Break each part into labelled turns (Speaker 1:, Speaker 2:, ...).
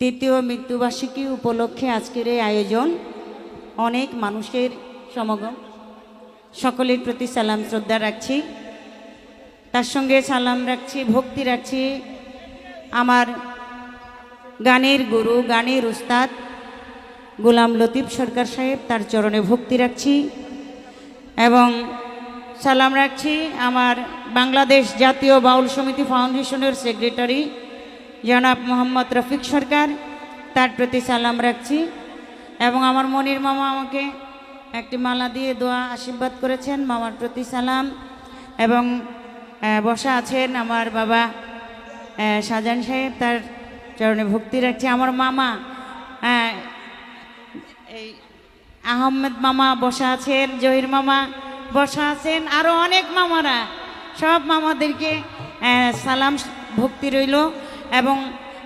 Speaker 1: তৃতীয় মৃত্যুবার্ষিকী উপলক্ষে আজকের এই আয়োজন অনেক মানুষের সমাগম। সকলের প্রতি সালাম শ্রদ্ধা রাখছি। তার সঙ্গে সালাম রাখছি, ভক্তি রাখছি আমার গানের গুরু, গানের উস্তাদ গোলাম লতিফ সরকার সাহেব, তার চরণে ভক্তি রাখছি এবং সালাম রাখছি আমার বাংলাদেশ জাতীয় বাউল সমিতি ফাউন্ডেশনের সেক্রেটারি জনাব মোহাম্মদ রফিক সরকার, তার প্রতি সালাম রাখছি। এবং আমার মনির মামা আমাকে একটি মালা দিয়ে দোয়া আশীর্বাদ করেছেন, মামার প্রতি সালাম। এবং বসা আছেন আমার বাবা শাহজাহান সাহেব, তার চরণে ভক্তি রাখছি। আমার মামা এই আহমেদ মামা বসা আছেন, জহির মামা বসা আছেন আরও অনেক মামারা। সব মামাদেরকে সালাম, ভক্তি রইল। এবং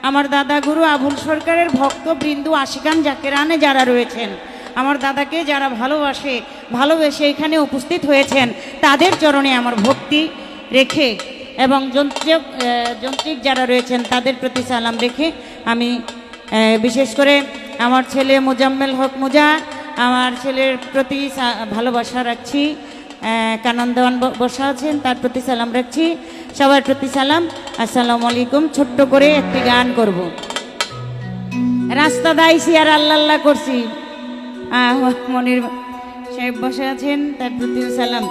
Speaker 1: আমার দাদা গুরু আবুল সরকারের ভক্তবৃন্দু আশিকান জাকেরানে যারা রয়েছেন আমার দাদাকে যারা ভালোবাসে ভালোবেসে এখানে উপস্থিত হয়েছেন তাদের চরণে আমার ভক্তি রেখে এবং যন্ত্রিক যন্ত্রিক যারা রয়েছেন তাদের প্রতি সালাম রেখে আমি বিশেষ করে আমার ছেলে মোজাম্মেল হক মুজা আমার ছেলের প্রতি ভালোবাসা রাখছি আহ, কানন দেওয়ান ব- বসা আছেন তার প্রতি সালাম রাখছি। সবার প্রতি সালাম। আসসালামু আলাইকুম। ছোট্ট করে একটি গান করব। রাস্তা দাইছি আর আল্লাহ আল্লাহ করছি মনির সাহেব বসে আছেন, তার প্রতি সালাম।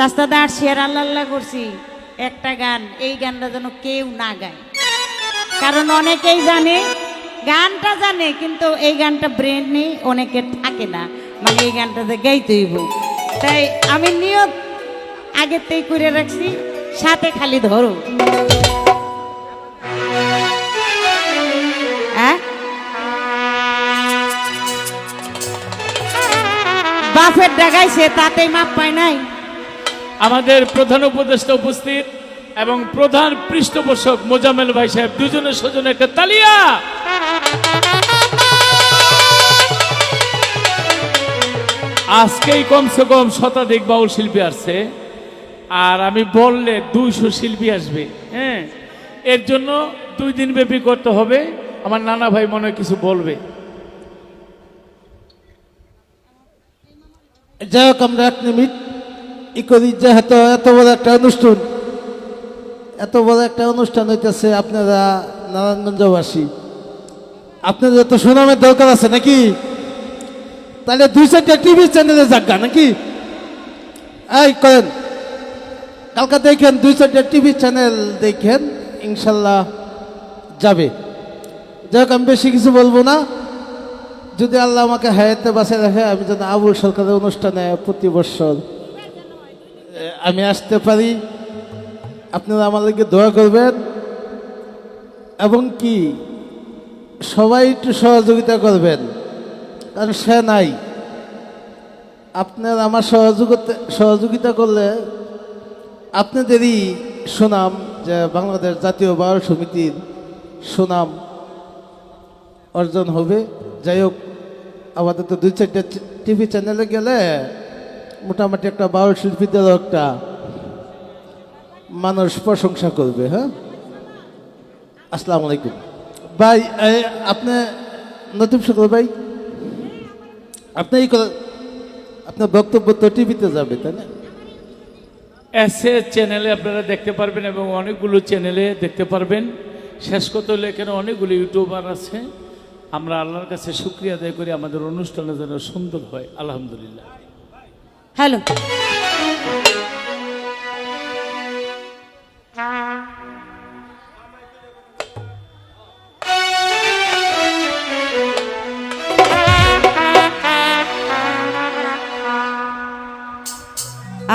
Speaker 1: রাস্তা দাঁড়ছি আর আল্লাহ আল্লাহ করছি। একটা গান, এই গানটা যেন কেউ না গায়। কারণ অনেকেই জানে, গানটা জানে, কিন্তু এই গানটা ব্রেনে অনেকের থাকে না। মানে এই গানটাতে গাইতে হইব। তাই আমি নিয়ত আগেতেই করে রাখছি। সাথে খালি ধরো। বাপের ডাগাইছে তাতেই মাপ পায় নাই।
Speaker 2: আমাদের প্রধান উপদেষ্টা উপস্থিত এবং প্রধান পৃষ্ঠপোষক মোজামেল ভাই সাহেব দুজনের সজনে একটা তালিয়া। আজকেই কমসে কম শতাধিক বাউল শিল্পী আসছে। আর আমি বললে দুইশো শিল্পী আসবে হ্যাঁ? এর জন্য দুই দিন ব্যাপী করতে হবে। আমার নানা ভাই মনে কিছু বলবে।
Speaker 3: যাই হোক, আমরা এক মিনিট এত বড় একটা অনুষ্ঠান, এত বড় একটা অনুষ্ঠান হইতেছে আপনারা নারায়ণগঞ্জবাসী। আপনাদের তো সুনামের দরকার আছে নাকি? তাহলে দুই চারটা টিভি চ্যানেলে যাগা নাকি? এই, করেন। কালকে দেখেন দুই চারটা টিভি চ্যানেল দেখেন, ইনশাল্লাহ যাবে। যাই হোক আমি বেশি কিছু বলব না। যদি আল্লাহ আমাকে হায়াতে বাঁচে রাখে, আমি যেন আবুল সরকারের অনুষ্ঠানে প্রতি বছর আমি আসতে পারি। আপনারা আমাদেরকে দোয়া করবেন। এবং কি, সবাই একটু সহযোগিতা করবেন। কারণ সে নাই। আপনার আমার সহযোগিতা সহযোগিতা করলে আপনাদেরই সুনাম যে বাংলাদেশ জাতীয় বার সমিতির সুনাম অর্জন হবে। যাই হোক আমাদের তো দুই চারটে টিভি চ্যানেলে গেলে মোটামুটি একটা বাউল শিল্পীদেরও একটা মানুষ প্রশংসা করবে হ্যাঁ? আসসালামু আলাইকুম। ভাই আপনি নতুন শুক্র ভাই? আপনি এই আপনার বক্তব্য তো টিভিতে যাবে, তাই না?
Speaker 2: এসে চ্যানেলে আপনারা দেখতে পারবেন এবং অনেকগুলো চ্যানেলে দেখতে পারবেন। শেষ কথা হলে এখানে অনেকগুলো ইউটিউবার আছে। আমরা আল্লাহর কাছে শুক্রিয়া আদায় করি, আমাদের অনুষ্ঠানটা যেন সুন্দর হয়। আলহামদুলিল্লাহ।
Speaker 1: হ্যালো।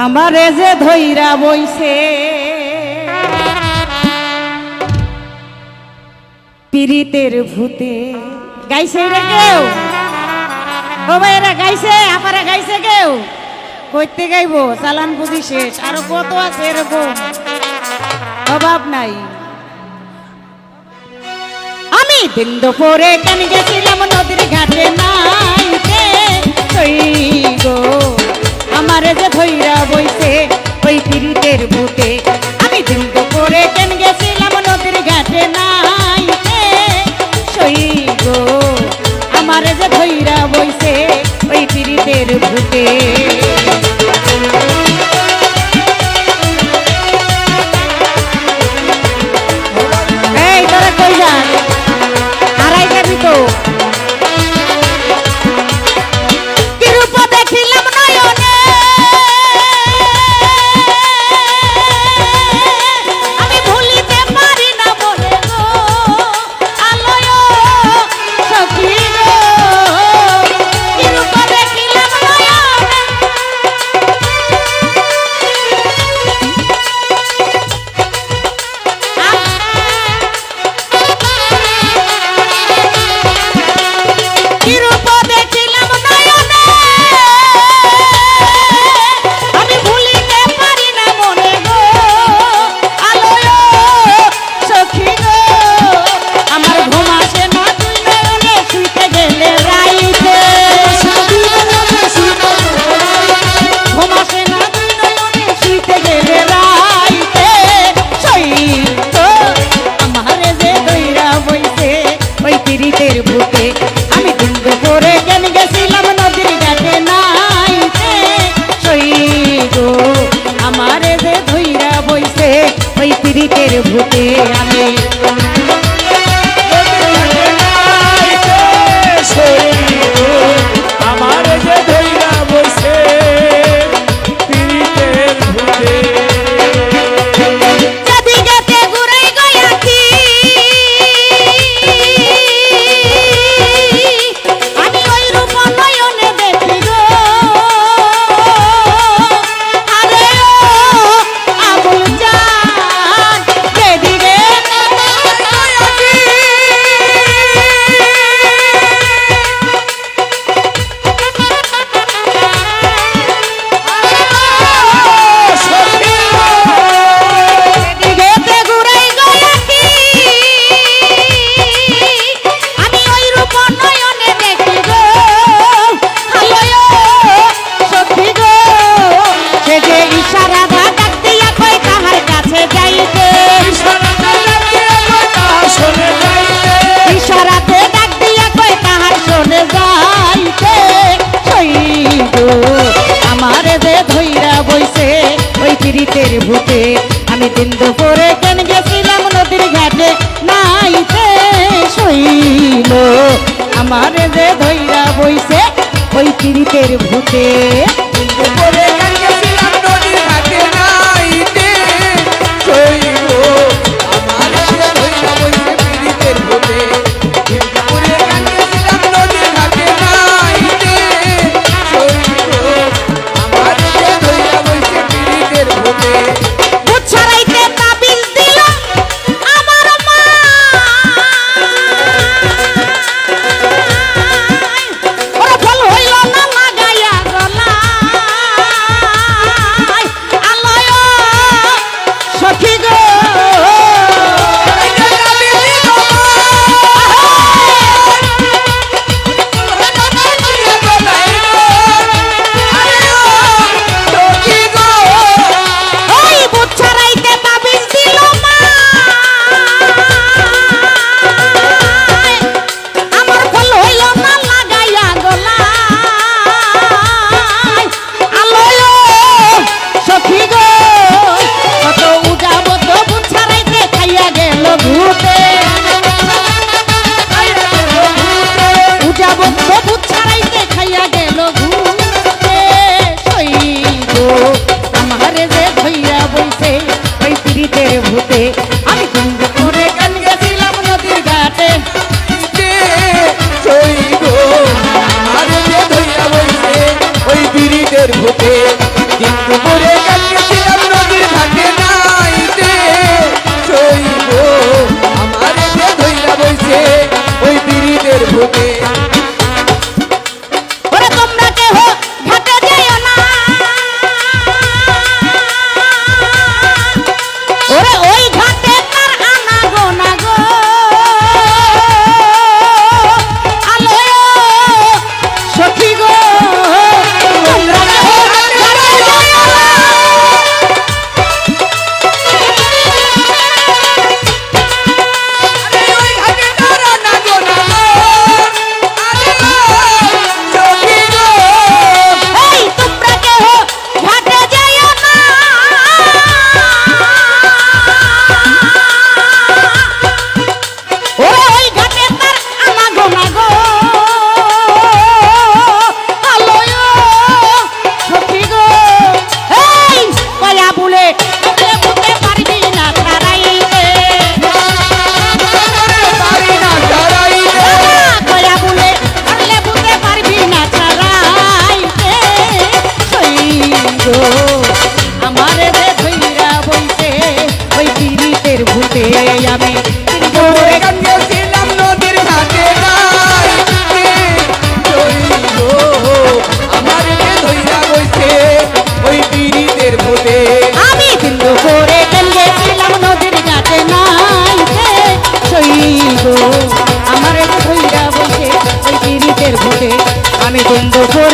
Speaker 1: আমারে যে ধৈরা বইছে। পীড়িতের ভূতে। গাইছে রে কেউ? বাবাইরা গাইছে? আপারা গাইছে কেউ? করতে গাইব, চালান বুঝি শেষ। আরও কত আছে এরকম। অভাব নাই। আমি দিন দুপুরে কেন গেছিলাম নদীর ঘাটে নাইতে? গো? আমার যে ভৈরা বইছে, ওই পীড়িতের বুকে। আমি দুর্গ করে কেন গেছিলাম, নদীর ঘাটে নাই গো আমার যে ভৈরা বইছে, ওই পীড়িতের বুকে। শীতের বুকে আমি কিন্তু দুপুরে কেন গেছিলাম নদীর ঘাটে? নাইতে শৈল। আমার যে ধৈরা বইছে, ওই তিরিতের ভূতে।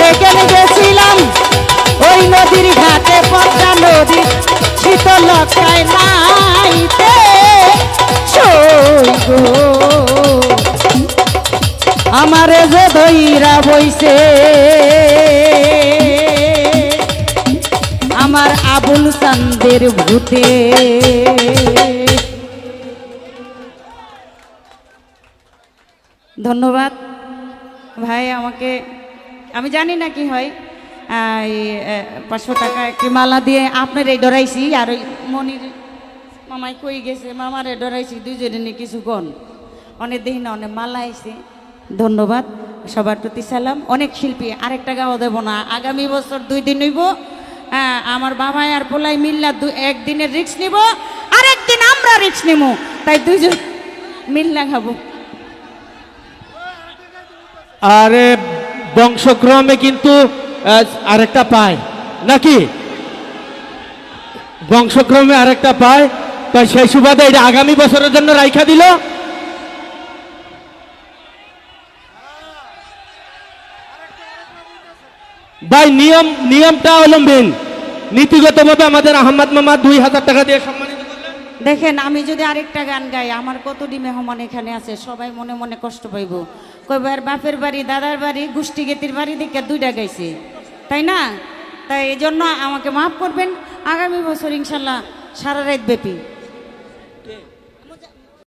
Speaker 1: সেখানে গেছিলাম, ওই
Speaker 4: নদীর ঘাটে পদ্মা নদী শীতলতায় নাইতে। আমার
Speaker 1: যে দইরা বইছে, আমার আবুল চান্দের ভূতে। ধন্যবাদ। ভাই, আমাকে আমি জানি না কি হয়। পাঁচশো টাকা একটি মালা দিয়ে আপনার এই ডরাইছি আর ওই মনির মামাই কই গেছে, মামারে ডরাইছি দুজনে নিয়ে কিছু অনেক দিন অনেক মালা আইছে। ধন্যবাদ। সবার প্রতি সালাম। অনেক শিল্পী, আরেকটা গাও দেব না। আগামী বছর দুই দিন হ্যাঁ আমার বাবাই আর পোলাই মিল্লা দু, একদিনের রিক্স নিব, আরেকদিন আমরা রিক্স নিব তাই দুইজন মিল্লা খাব।
Speaker 5: আরে বংশক্রমে কিন্তু আরেকটা পায়। নাকি? বংশক্রমে আরেকটা পায়। তাই সেই সুবাদে এটা আগামী বছরের জন্য রাইখা দিল। ভাই, নিয়ম, নিয়মটা হলো মেন নীতিগতভাবে আমাদের আহমদ মামা দুই হাজার টাকা দিয়ে সম্মানিত
Speaker 1: দেখেন, আমি যদি আরেকটা গান গাই, আমার কতটি মেহমান এখানে আছে, সবাই মনে মনে কষ্ট পাইব। কয়বার বাপের বাড়ি, দাদার বাড়ি, গোষ্ঠী গেতির বাড়ি দিকে দুইটা গাইছে। তাই না? তাই এই জন্য আমাকে মাফ করবেন। আগামী বছর ইনশাল্লাহ সারা রাত ব্যাপী।